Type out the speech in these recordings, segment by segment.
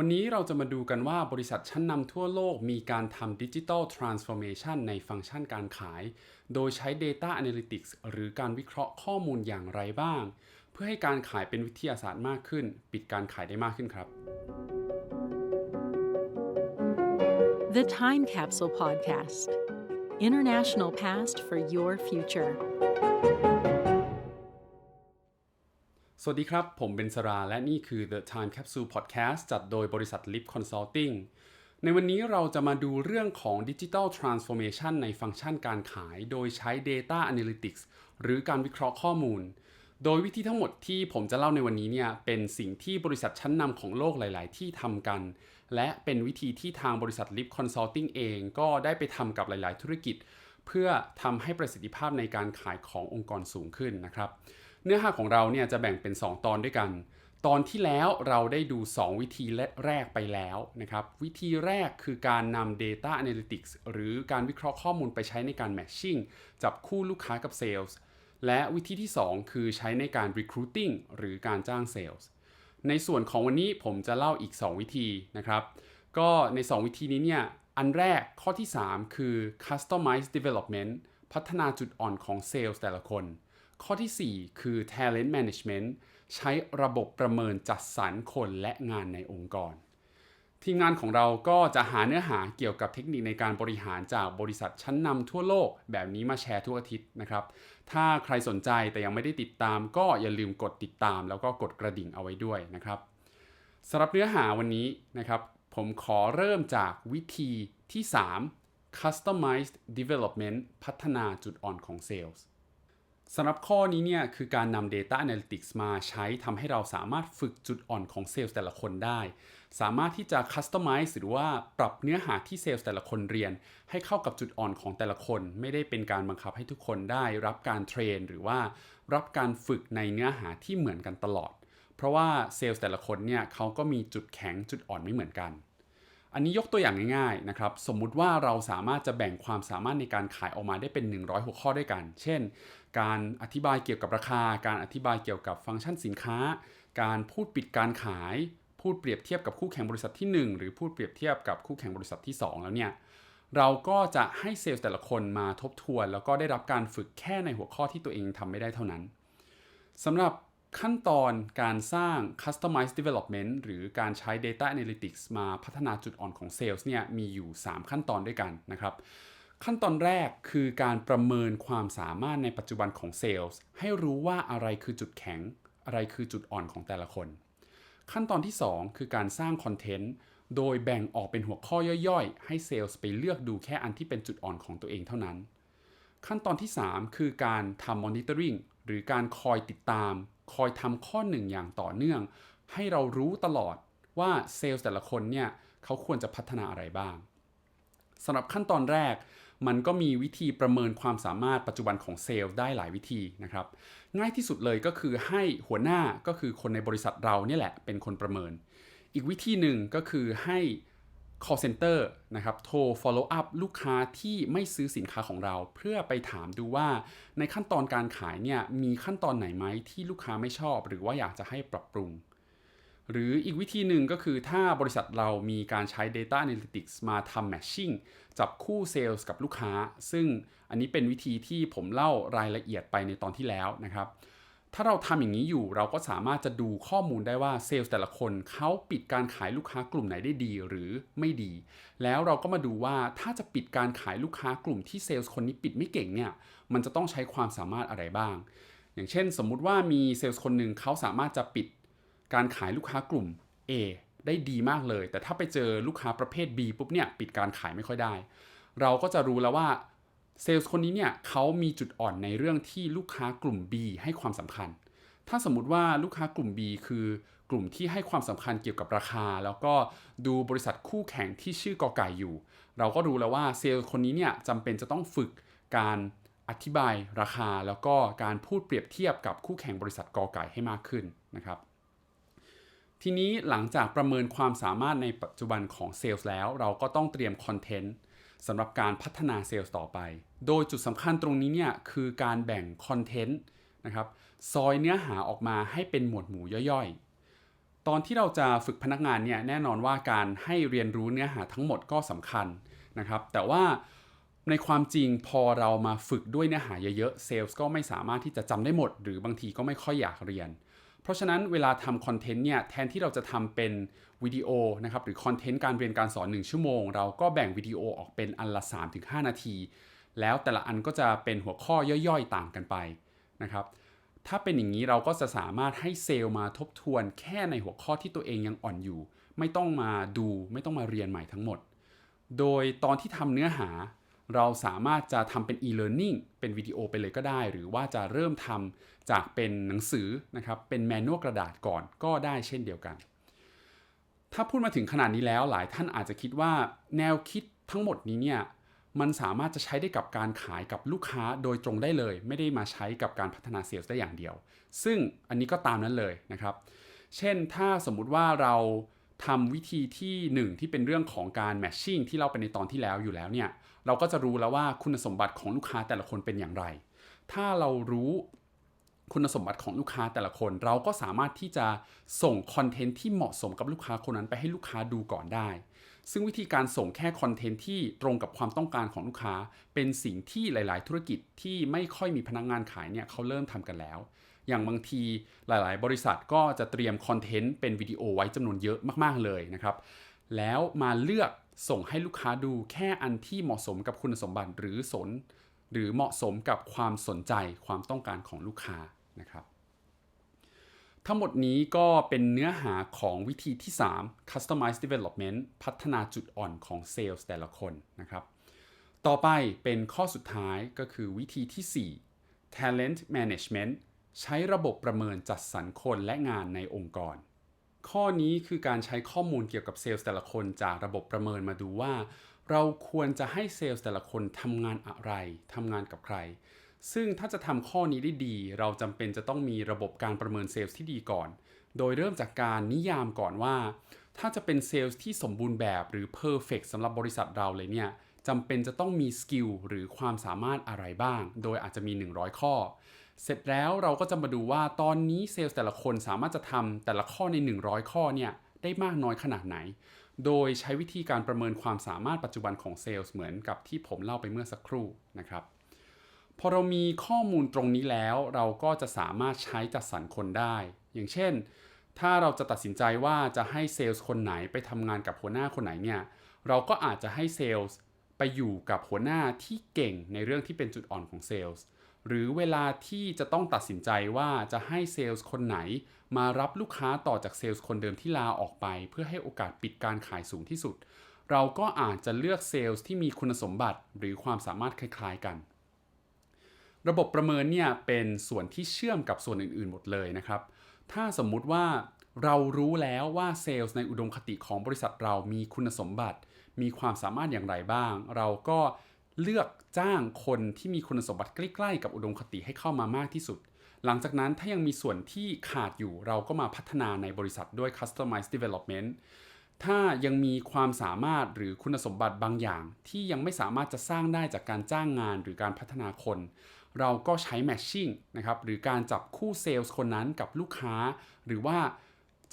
วันนี้เราจะมาดูกันว่าบริษัทชั้นนำทั่วโลกมีการทำดิจิทัลทรานส์ฟอร์เมชันในฟังก์ชันการขาย โดยใช้ Data Analytics หรือการวิเคราะห์ข้อมูลอย่างไรบ้าง เพื่อให้การขายเป็นวิทยาศาสตร์มากขึ้น ปิดการขายได้มากขึ้นครับ The Time Capsule Podcast International Past for Your Future. วัสดีครับ ผมเบนสราและนี่คือ The Time Capsule Podcast จัดโดยบริษัท Lip Consulting ในวันนี้เราจะมาดูเรื่องของ Digital Transformation ในฟังก์ชันการขาย โดยใช้ Data Analytics หรือการวิเคราะห์ข้อมูล โดยวิธีทั้งหมดที่ผมจะเล่าในวันนี้เนี่ยเป็นสิ่งที่บริษัทชั้นนำของโลกหลาย ๆ ที่ทำกัน และเป็นวิธีที่ทางบริษัท Lip Consulting เองก็ได้ไปทำกับหลาย ๆ ธุรกิจ เพื่อทำให้ประสิทธิภาพในการขายขององค์กรสูงขึ้นนะครับ เนื้อหาของเราเนี่ยจะแบ่งเป็น 2 ตอนด้วยกัน ตอนที่แล้วเราได้ดู 2 วิธีแรกไปแล้วนะครับ วิธีแรกคือการนำ Data Analytics หรือการวิเคราะห์ข้อมูลไปใช้ในการ Matching จับคู่ลูกค้ากับ Sales และวิธีที่ 2 คือใช้ในการ Recruiting หรือการจ้าง Sales ในส่วนของวันนี้ผมจะเล่าอีก 2 วิธีนะครับ ก็ใน 2 วิธีนี้เนี่ย อันแรกข้อที่ 3 คือ Customize Development พัฒนาจุดอ่อนของ Sales แต่ละคน ข้อที่ 4 คือ talent management ใช้ระบบประเมินจัดสรรคนและงานในองค์กร ทีมงานของเราก็จะหาเนื้อหาเกี่ยวกับเทคนิคในการบริหารจากบริษัทชั้นนำทั่วโลก แบบนี้มาแชร์ทุกอาทิตย์นะครับ ถ้าใครสนใจแต่ยังไม่ได้ติดตาม ก็อย่าลืมกดติดตาม แล้วก็กดกระดิ่งเอาไว้ด้วยนะครับสำหรับเนื้อหาวันนี้นะครับ ผมขอเริ่มจากวิธีที่ 3 customized development พัฒนาจุดอ่อนของ Sales สำหรับข้อนี้เนี่ยคือการนำ Data Analytics มาใช้ทำให้เราสามารถฝึกจุดอ่อนของเซลล์แต่ละคนได้ สามารถที่จะ Customize หรือว่าปรับเนื้อหาที่เซลล์แต่ละคนเรียน ให้เข้ากับจุดอ่อนของแต่ละคน ไม่ได้เป็นการบังคับให้ทุกคนได้ รับการเทรน หรือว่ารับการฝึกในเนื้อหาที่เหมือนกันตลอด เพราะว่าเซลล์แต่ละคนเนี่ยเขาก็มีจุดแข็งจุดอ่อนไม่เหมือนกัน อันนี้ยกตัวอย่างง่ายๆนะครับ สมมุติว่าเราสามารถจะแบ่งความสามารถในการขายออกมาได้เป็น 100 หัวข้อด้วยกัน เช่น การอธิบายเกี่ยวกับราคา การอธิบายเกี่ยวกับฟังก์ชันสินค้า การพูดปิดการขาย พูดเปรียบเทียบกับคู่แข่งบริษัทที่ 1 หรือพูดเปรียบเทียบกับคู่แข่งบริษัทที่ 2 แล้วเนี่ย เราก็จะให้เซลล์แต่ละคนมาทบทวน แล้วก็ได้รับการฝึกแค่ในหัวข้อที่ตัวเองทำไม่ได้เท่านั้นสำหรับ ขั้นตอนการสร้าง Customized Development หรือการใช้ Data Analytics มาพัฒนาจุดอ่อนของ Sales เนี่ยมีอยู่ 3 ขั้นตอนด้วยกันนะครับ ขั้นตอนแรกคือการประเมินความสามารถในปัจจุบันของ Sales ให้รู้ว่าอะไรคือจุดแข็ง อะไรคือจุดอ่อนของแต่ละคน ขั้นตอนที่ 2 คือการสร้างคอนเทนต์โดยแบ่งออกเป็นหัวข้อย่อยๆ ให้เซลล์ไปเลือกดูแค่อันที่เป็นจุดอ่อนของตัวเองเท่านั้น ขั้นตอนที่ 3 คือการทำ monitoring หรือการคอยติดตาม คอยทำข้อหนึ่งอย่างต่อเนื่อง ให้เรารู้ตลอดว่าเซลล์แต่ละคนเนี่ยเขาควรจะพัฒนาอะไรบ้างสำหรับขั้นตอนแรก มันก็มีวิธีประเมินความสามารถปัจจุบันของเซลล์ได้หลายวิธีนะครับ ง่ายที่สุดเลยก็คือให้หัวหน้าก็คือคนในบริษัทเราเนี่ยแหละเป็นคนประเมิน อีกวิธีหนึ่งก็คือให้ call center นะครับ โทร follow up ลูกค้าที่ไม่ซื้อสินค้าของเรา เพื่อไปถามดูว่าในขั้นตอนการขายเนี่ยมีขั้นตอนไหนไหมที่ลูกค้าไม่ชอบ หรือว่าอยากจะให้ปรับปรุง หรืออีกวิธีหนึ่งก็คือถ้าบริษัทเรามีการใช้ Data Analytics มาทำ Matching จับคู่เซลล์กับลูกค้า ซึ่งอันนี้เป็นวิธีที่ผมเล่ารายละเอียดไปในตอนที่แล้วนะครับ ถ้าเราทำอย่างนี้อยู่เราก็สามารถจะดูข้อมูลได้ว่าเซลล์แต่ละคนเขาปิดการขายลูกค้ากลุ่มไหนได้ดีหรือไม่ดี แล้วเราก็มาดูว่าถ้าจะปิดการขายลูกค้ากลุ่มที่เซลล์คนนี้ปิดไม่เก่งเนี่ยมันจะต้องใช้ความสามารถอะไรบ้าง อย่างเช่น สมมุติว่ามีเซลล์คนหนึ่งเขาสามารถจะปิดการขายลูกค้ากลุ่ม A ได้ดีมากเลย แต่ถ้าไปเจอลูกค้าประเภท B ปุ๊บเนี่ยปิดการขายไม่ค่อยได้ เราก็จะรู้แล้วว่า เซลล์คนนี้เนี่ยเขามีจุดอ่อนในเรื่องที่ลูกค้ากลุ่ม B ให้ความสำคัญ ถ้าสมมุติว่าลูกค้ากลุ่ม B คือกลุ่มที่ให้ความสำคัญเกี่ยวกับราคา แล้วก็ดูบริษัทคู่แข่งที่ชื่อกอไก่อยู่ เราก็รู้แล้วว่าเซลล์คนนี้เนี่ยจำเป็นจะต้องฝึกการอธิบายราคา แล้วก็การพูดเปรียบเทียบกับคู่แข่งบริษัทกอไก่ให้มากขึ้นนะครับทีนี้หลังจากประเมินความสามารถในปัจจุบันของเซลล์แล้ว เราก็ต้องเตรียมคอนเทนต์ สำหรับการพัฒนาเซลล์ต่อไป โดยจุดสำคัญตรงนี้เนี่ยคือการแบ่งคอนเทนต์นะครับซอยเนื้อหาออกมาให้เป็นหมวดหมู่ย่อยๆ ตอนที่เราจะฝึกพนักงานเนี่ยแน่นอนว่าการให้เรียนรู้เนื้อหาทั้งหมดก็สำคัญนะครับ แต่ว่าในความจริงพอเรามาฝึกด้วยเนื้อหาเยอะๆเซลล์ก็ไม่สามารถที่จะจำได้หมด หรือบางทีก็ไม่ค่อยอยากเรียน เพราะฉะนั้นเวลาทำคอนเทนต์เนี่ยแทนที่เราจะทำเป็น วิดีโอนะครับหรือคอนเทนต์การเรียนการสอน 1 ชั่วโมง เราก็แบ่งวิดีโอออกเป็นอันละ 3-5 นาที แล้วแต่ละอันก็จะเป็นหัวข้อย่อยๆ ต่างกันไปนะครับถ้าเป็นอย่างนี้เราก็จะสามารถให้เซลล์มาทบทวนแค่ในหัวข้อที่ตัวเองยังอ่อนอยู่ ไม่ต้องมาดูไม่ต้องมาเรียนใหม่ทั้งหมด โดยตอนที่ทำเนื้อหา เราสามารถจะทำเป็น e-learning เป็นวิดีโอไปเลยก็ได้ หรือว่าจะเริ่มทำจากเป็นหนังสือนะครับเป็นแมนนวลกระดาษก่อนก็ได้เช่นเดียวกัน ถ้าพูดมาถึงขนาดนี้แล้วหลายท่านอาจจะคิดว่าแนวคิดทั้งหมดนี้เนี่ยมันสามารถจะใช้ได้กับการขายกับลูกค้าโดยตรงได้เลย ไม่ได้มาใช้กับการพัฒนาเซลล์ได้อย่างเดียว ซึ่งอันนี้ก็ตามนั้นเลยนะครับ เช่นถ้าสมมุติว่าเราทำวิธีที่ 1 ที่เป็นเรื่องของการแมชชิ่งที่เราไปในตอนที่แล้วอยู่แล้วเนี่ยเราก็จะรู้แล้วว่าคุณสมบัติของลูกค้าแต่ละคนเป็นอย่างไร ถ้าเรารู้ คุณสมบัติของลูกค้าแต่ละคน เราก็สามารถที่จะส่งคอนเทนต์ที่เหมาะสมกับลูกค้าคนนั้นไปให้ลูกค้าดูก่อนได้ ซึ่งวิธีการส่งแค่คอนเทนต์ที่ตรงกับความต้องการของลูกค้า เป็นสิ่งที่หลาย ๆ ธุรกิจที่ไม่ค่อยมีพนักงงานขายเนี่ยเขาเริ่มทำกันแล้ว อย่างบางทีหลาย ๆ บริษัทก็จะเตรียมคอนเทนต์เป็นวิดีโอไว้จำนวนเยอะมาก ๆ เลยนะครับ แล้วมาเลือกส่งให้ลูกค้าดูแค่อันที่เหมาะสมกับคุณสมบัติหรือสนหรือเหมาะสมกับความสนใจความต้องการของลูกค้า นะครับ ทั้งหมดนี้ก็เป็นเนื้อหาของวิธีที่ 3 Customize Development พัฒนาจุดอ่อนของ Sales แต่ละคนนะครับ ต่อไปเป็นข้อสุดท้ายก็คือวิธีที่ 4 Talent Management ใช้ระบบประเมินจัดสรรคนและงานในองค์กร ข้อนี้คือการใช้ข้อมูลเกี่ยวกับเซลล์แต่ละคนจากระบบประเมินมาดูว่า เราควรจะให้เซลล์แต่ละคนทำงานอะไรทำงานกับใคร ซึ่งถ้าจะทำข้อนี้ได้ดี เราจำเป็นจะต้องมีระบบการประเมินเซลล์ที่ดีก่อน โดยเริ่มจากการนิยามก่อนว่า ถ้าจะเป็นเซลล์ที่สมบูรณ์แบบหรือ perfect สำหรับบริษัทเราเลยเนี่ยจำเป็นจะต้องมีสกิลหรือความสามารถอะไรบ้าง โดยอาจจะมี 100 ข้อ เสร็จแล้วเราก็จะมาดูว่าตอนนี้เซลล์แต่ละคนสามารถจะทำแต่ละข้อใน 100 ข้อเนี่ยได้มากน้อยขนาดไหน โดยใช้วิธีการประเมินความสามารถปัจจุบันของเซลล์เหมือนกับที่ผมเล่าไปเมื่อสักครู่นะครับ พอเรามีข้อมูลตรงนี้แล้ว เราก็จะสามารถใช้จัดสรรคนได้ อย่างเช่น ถ้าเราจะตัดสินใจว่าจะให้เซลล์คนไหนไปทำงานกับหัวหน้าคนไหนเนี่ย เราก็อาจจะให้เซลล์ไปอยู่กับหัวหน้าที่เก่งในเรื่องที่เป็นจุดอ่อนของเซลล์หรือเวลาที่จะต้องตัดสินใจว่าจะให้เซลล์คนไหน มารับลูกค้าต่อจากเซลล์คนเดิมที่ลาออกไป เพื่อให้โอกาสปิดการขายสูงที่สุด เราก็อาจจะเลือกเซลล์ที่มีคุณสมบัติหรือความสามารถคล้ายๆกัน ระบบประเมินเนี่ยเป็นส่วนที่เชื่อมกับส่วนอื่นๆหมดเลยนะครับ ถ้าสมมุติว่าเรารู้แล้วว่าเซลล์ในอุดมคติของบริษัทเรามีคุณสมบัติ มีความสามารถอย่างไรบ้าง เราก็เลือกจ้างคนที่มีคุณสมบัติใกล้ๆกับอุดมคติให้เข้ามามากที่สุด หลังจากนั้นถ้ายังมีส่วนที่ขาดอยู่เราก็มาพัฒนาในบริษัทด้วย Customized Development ถ้ายังมีความสามารถหรือคุณสมบัติบางอย่าง ที่ยังไม่สามารถจะสร้างได้จากการจ้างงานหรือการพัฒนาคน เราก็ใช้ Matching นะครับหรือการจับคู่เซลล์คนนั้นกับลูกค้า หรือว่า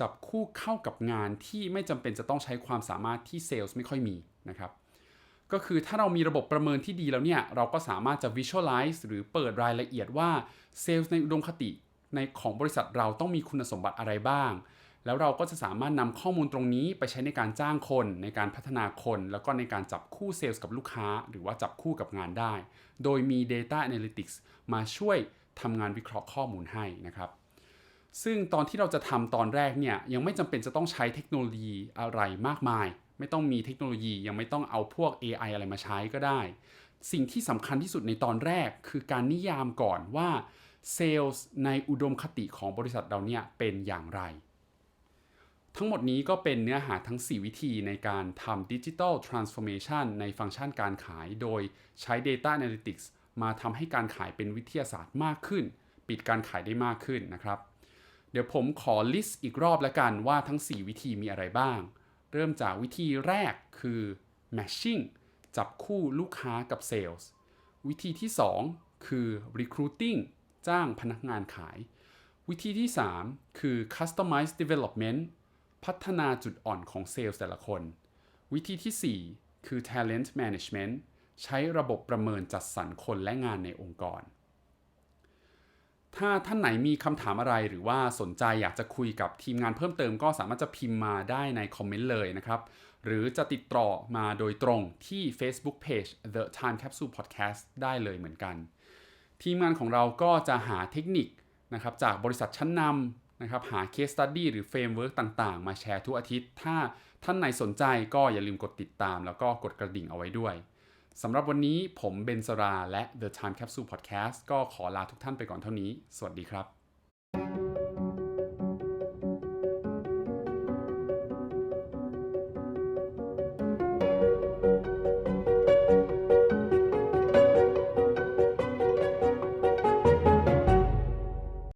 จับคู่เข้ากับงานที่ไม่จำเป็นจะต้องใช้ความสามารถที่เซลล์ไม่ค่อยมีนะครับก็คือถ้าเรามีระบบประเมินที่ดีแล้วเนี่ย เราก็สามารถจะ visualize หรือเปิดรายละเอียดว่าเซลล์ในอุดมคติในของบริษัทเราต้องมีคุณสมบัติอะไรบ้าง แล้วเราก็จะสามารถนำข้อมูลตรงนี้ไปใช้ในการจ้างคน ในการพัฒนาคน แล้วก็ในการจับคู่เซลล์กับลูกค้า หรือว่าจับคู่กับงานได้ โดยมี Data Analytics มาช่วยทำงานวิเคราะห์ข้อมูลให้นะครับ ซึ่งตอนที่เราจะทำตอนแรกเนี่ยยังไม่จำเป็นจะต้องใช้เทคโนโลยีอะไรมากมาย ไม่ต้องมีเทคโนโลยียังไม่ต้องเอาพวก AI อะไรมาใช้ก็ได้ สิ่งที่สำคัญที่สุดในตอนแรกคือการนิยามก่อนว่าเซลล์ในอุดมคติของบริษัทเราเนี่ยเป็นอย่างไร ทั้งหมดนี้ก็เป็นเนื้อหาทั้ง 4 วิธีในการทำ Digital Transformation ในฟังก์ชันการขาย โดยใช้ Data Analytics มาทำให้การขายเป็นวิทยาศาสตร์มากขึ้น ปิดการขายได้มากขึ้นนะครับ เดี๋ยวผมขอลิสต์อีกรอบแล้วกันว่าทั้ง 4 วิธีมีอะไรบ้าง เริ่มจากวิธีแรกคือ matching จับคู่ลูกค้ากับ sales วิธีที่ 2 คือ recruiting จ้างพนักงานขาย วิธีที่ 3 คือ customize development พัฒนาจุดอ่อนของเซลล์แต่ละคน วิธีที่ 4 คือ talent management ใช้ระบบประเมินจัดสรรคนและงานในองค์กร ถ้าท่านไหนมีคำถามอะไรหรือว่าสนใจอยากจะคุยกับทีมงานเพิ่มเติมก็สามารถจะพิมพ์มาได้ในคอมเมนต์เลยนะครับ หรือจะติดต่อมาโดยตรงที่ Facebook Page The Time Capsule Podcast ได้เลยเหมือนกัน ทีมงานของเราก็จะหาเทคนิคนะครับจากบริษัทชั้นนำ นะครับหาเคสตัดดี้หรือเฟรมเวิร์กต่างๆ มาแชร์ทุกอาทิตย์ ถ้าท่านไหนสนใจก็อย่าลืมกดติดตาม แล้วก็กดกระดิ่งเอาไว้ด้วยสำหรับวันนี้ผมเบนสราและ The Time Capsule Podcast ก็ขอลาทุกท่านไปก่อนเท่านี้ สวัสดีครับ